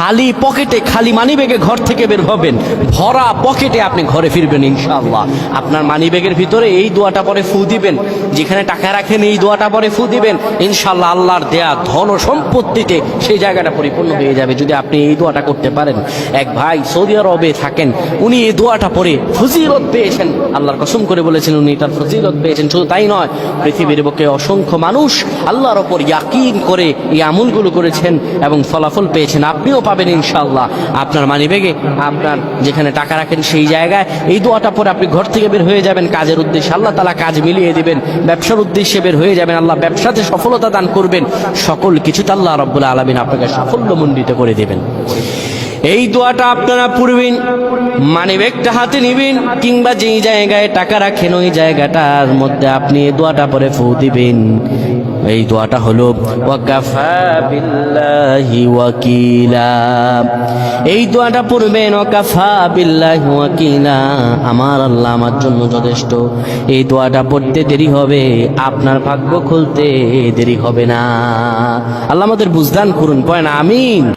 খালি পকেটে, খালি মানি ব্যাগে ঘর থেকে বের হবেন। ভরা পকেটে আপনি ঘরে ফিরবেন, ইনশাআল্লাহ। আপনার মানি ব্যাগের ভিতরে এই দোয়াটা পরে ফু দিবেন। যেখানে টাকা রাখেন, এই দোয়াটা পরে ফু দিবেন। ইনশাআল্লাহ আল্লাহর দেয়া ধন সম্পত্তিতে সেই জায়গাটা পরিপূর্ণ হয়ে যাবে যদি আপনি এই দোয়াটা করতে পারেন। এক ভাই সৌদি আরবে থাকেন, উনি এই দোয়াটা পরে ফজিলত পেয়েছেন। আল্লাহর কসম করে বলেছেন, উনি তার ফজিলত পেয়েছেন। শুধু তাই নয়, পৃথিবীর বুকে অসংখ্য মানুষ আল্লাহর ওপর ইয়াকিন করে এই আমলগুলো করেছেন এবং ফলাফল পেয়েছেন। আপনিও পাবেন ইনশাআল্লাহ। আপনার মানি ব্যাগে আপনার যেখানে টাকা রাখেন সেই জায়গায়। এই দোয়াটা পরে আপনি ঘর থেকে বের হয়ে যাবেন কাজের উদ্দেশ্যে। আল্লাহ তালা কাজ মিলিয়ে দিবেন। ব্যবসার উদ্দেশ্যে বের হয়ে যাবেন। আল্লাহ ব্যবসাতে সফলতা দান করবেন। সকল কিছুতে আল্লাহ রব্বুল আলমিন আপনাকে সাফল্যমণ্ডিত করে দেবেন। এই দোয়াটা আপনারা পড়বেন মানে ব্যাগটা হাতে নিবেন, কিংবা যেই জায়গায় টাকা রাখেন, ওই জায়গাটার মধ্যে আপনি এই দোয়াটা পরে ফু দিবেন। এই দোয়াটা হলো এই দোয়াটা পড়বেন আমার আল্লাহ আমার জন্য যথেষ্ট। এই দোয়াটা পড়তে দেরি হবে, আপনার ভাগ্য খুলতে দেরি হবে না। আল্লাহ আমাদের বুঝদান করুন পয়েন আমিন।